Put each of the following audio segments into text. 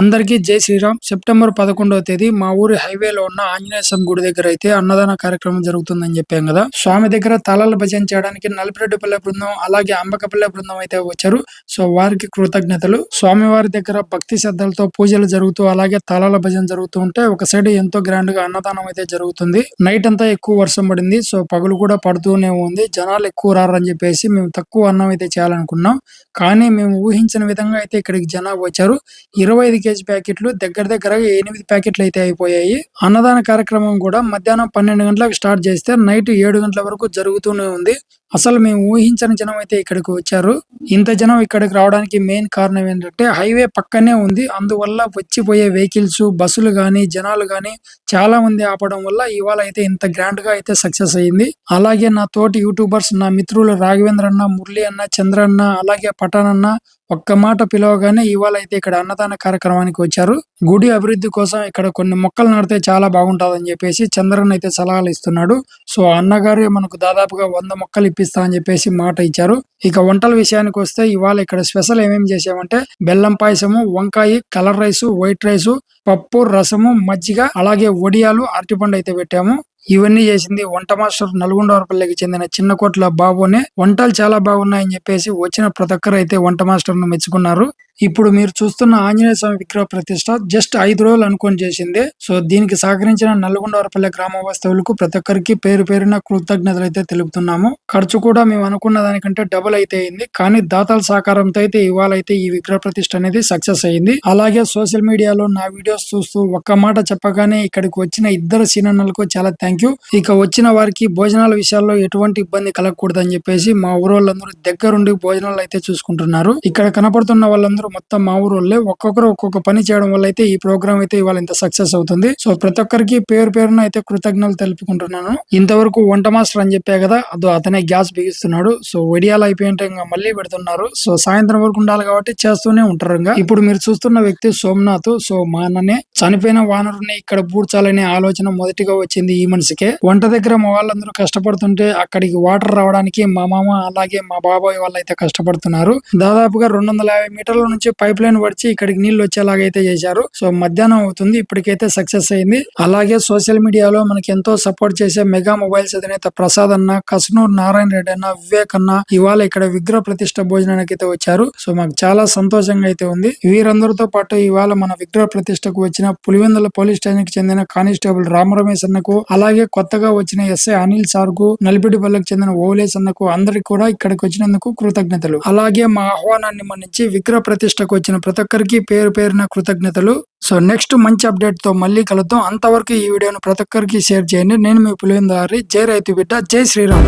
అందరికీ జై శ్రీరామ్. సెప్టెంబర్ పదకొండవ తేదీ మా ఊరి హైవేలో ఉన్న ఆంజనేయ స్వామి గుడి దగ్గర అయితే అన్నదాన కార్యక్రమం జరుగుతుందని చెప్పాం కదా. స్వామి దగ్గర తలాల భజన చేయడానికి నలిపిరెడ్డిపల్లె బృందం అలాగే అంబకపల్లె బృందం అయితే వచ్చారు. సో వారికి కృతజ్ఞతలు. స్వామి వారి దగ్గర భక్తి శ్రద్ధలతో పూజలు జరుగుతూ అలాగే తలాల భజన జరుగుతూ ఉంటే ఒక సైడ్ ఎంతో గ్రాండ్గా అన్నదానం అయితే జరుగుతుంది. నైట్ అంతా ఎక్కువ వర్షం పడింది. సో పగులు కూడా పడుతూనే ఉంది. జనాలు ఎక్కువ రారని చెప్పేసి మేము తక్కువ అన్నం అయితే చేయాలనుకున్నాం. కానీ మేము ఊహించిన విధంగా అయితే ఇక్కడికి జనాభా వచ్చారు. ఇరవై ఐదు కేజీ ప్యాకెట్లు దగ్గర దగ్గర ఎనిమిది ప్యాకెట్లు అయితే అయిపోయాయి. అన్నదాన కార్యక్రమం కూడా మధ్యాహ్నం పన్నెండు గంటలకు స్టార్ట్ చేస్తే నైట్ ఏడు గంటల వరకు జరుగుతూనే ఉంది. అసలు మేము ఊహించని జనం అయితే ఇక్కడికి వచ్చారు. ఇంత జనం ఇక్కడికి రావడానికి మెయిన్ కారణం ఏంటంటే హైవే పక్కనే ఉంది. అందువల్ల వచ్చిపోయే వెహికల్స్ బస్సులు గాని జనాలు గాని చాలా మంది ఆపడం వల్ల ఇవాళ అయితే ఇంత గ్రాండ్గా అయితే సక్సెస్ అయ్యింది అలాగే నా తోటి యూట్యూబర్స్ నా మిత్రులు రాఘవేంద్ర అన్న మురళి అన్న చంద్ర అన్న అలాగే పఠాన్ అన్న ఒక్క మాట పిలవగానే ఇవాళ అయితే ఇక్కడ అన్నదాన కార్యక్రమానికి వచ్చారు. గుడి అభివృద్ధి కోసం ఇక్కడ కొన్ని మొక్కలు నాటితే చాలా బాగుంటుందని చెప్పేసి చంద్రన్ అయితే సలహాలు ఇస్తున్నాడు. సో అన్నగారు మనకు దాదాపుగా వంద మొక్కలు తెప్పిస్తా అని చెప్పేసి మాట ఇచ్చారు. ఇక వంటల విషయానికి వస్తే ఇవాళ ఇక్కడ స్పెషల్ ఏమేమి చేసామంటే బెల్లం పాయసము వంకాయ కలర్ రైస్ వైట్ రైస్ పప్పు రసము మజ్జిగ అలాగే వడియాలు అరటిపండు అయితే పెట్టాము. ఇవన్నీ చేసింది వంట మాస్టర్ నల్గొండవరపల్లికి చెందిన చిన్న కోట్ల బాబునే. వంటలు చాలా బాగున్నాయని చెప్పేసి వచ్చిన ప్రతి ఒక్కరు అయితే వంట మాస్టర్ను మెచ్చుకున్నారు. ఇప్పుడు మీరు చూస్తున్న ఆంజనేయ స్వామి విగ్రహ ప్రతిష్ట జస్ట్ ఐదు రోజులు అనుకొని చేసింది. సో దీనికి సహకరించిన నల్గొండవరపల్లి గ్రామ వాస్తవులకు ప్రతి ఒక్కరికి పేరు పేరున కృతజ్ఞతలు అయితే తెలుపుతున్నాము. ఖర్చు కూడా మేము అనుకున్న దానికంటే డబుల్ అయితే అయింది. కానీ దాతల సహకారంతో అయితే ఇవాళ అయితే ఈ విగ్రహ ప్రతిష్ట అనేది సక్సెస్ అయింది. అలాగే సోషల్ మీడియాలో నా వీడియోస్ చూస్తూ ఒక్క మాట చెప్పగానే ఇక్కడికి వచ్చిన ఇద్దరు సీనన్నలకు చాలా థ్యాంక్ యూ ఇక వచ్చిన వారికి భోజనాల విషయాల్లో ఎటువంటి ఇబ్బంది కలగకూడదని చెప్పేసి మా ఊరోళ్ళందరూ దగ్గరుండి భోజనాలు అయితే చూసుకుంటున్నారు. ఇక్కడ కనపడుతున్న వాళ్ళందరూ మొత్తం మా ఊరోళ్ళే ఒక్కొక్కరు ఒక్కొక్క పని చేయడం వల్ల అయితే ఈ ప్రోగ్రామ్ అయితే ఇవాళ ఇంత సక్సెస్ అవుతుంది. సో ప్రతి ఒక్కరికి పేరు పేరున అయితే కృతజ్ఞతలు తెలుపుకుంటున్నాను. ఇంతవరకు వంట మాస్టర్ అని చెప్పే కదా అదో అతనే గ్యాస్ బిగిస్తున్నాడు. సో వడియాలు అయిపోయింటే ఇంకా మళ్ళీ పెడుతున్నారు. సో సాయంత్రం వరకు ఉండాలి కాబట్టి చేస్తూనే ఉంటారు ఇంకా ఇప్పుడు మీరు చూస్తున్న వ్యక్తి సోమనాథ్. సో మా అన్ననే చనిపోయిన వానరుని ఇక్కడ పూడ్చాలనే ఆలోచన మొదటిగా వచ్చింది ఈ మనిషికే. వంట దగ్గర మా వాళ్ళందరూ కష్టపడుతుంటే అక్కడికి వాటర్ రావడానికి మా మామ అలాగే మా బాబాయ్ వాళ్ళు అయితే కష్టపడుతున్నారు. దాదాపుగా రెండు వందల యాభై మీటర్ల నుంచి పైప్ లైన్ వడిచి ఇక్కడికి నీళ్ళు వచ్చేలాగైతే చేశారు. సో మధ్యాహ్నం అవుతుంది. ఇప్పటికైతే సక్సెస్ అయింది. అలాగే సోషల్ మీడియాలో మనకి ఎంతో సపోర్ట్ చేసే మెగా మొబైల్స్ అధినేత ప్రసాద్ అన్న కస్నూర్ నారాయణ రెడ్డి అన్న వివేక్ అన్న ఇవాళ ఇక్కడ విగ్రహ ప్రతిష్ట భోజనానికి అయితే వచ్చారు. సో మాకు చాలా సంతోషంగా అయితే ఉంది. వీరందరితో పాటు ఇవాళ మన విగ్రహ ప్రతిష్టకు వచ్చిన పులివెందుల పోలీస్ స్టేషన్కి చెందిన కానిస్టేబుల్ రామరమేశ్ అన్నకు అలాగే కొత్తగా వచ్చిన ఎస్ఐ అనిల్ సార్కు నలిపిడిపల్లికి చెందిన ఓలేస్ అన్నకు అందరికి కూడా ఇక్కడికి వచ్చినందుకు కృతజ్ఞతలు. అలాగే మా ఆహ్వానాన్ని మన్నించి విగ్రహ ప్రతిష్టకు వచ్చిన ప్రతి ఒక్కరికి పేరు పేరున కృతజ్ఞతలు. సో నెక్స్ట్ మంచి అప్డేట్తో మళ్ళీ కలుద్దాం. అంతవరకు ఈ వీడియోను ప్రతి ఒక్కరికి షేర్ చేయండి. నేను మీ పులిందారి జై రైతు బిడ్డ జై శ్రీరామ్.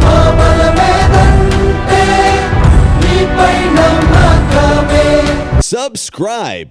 Subscribe.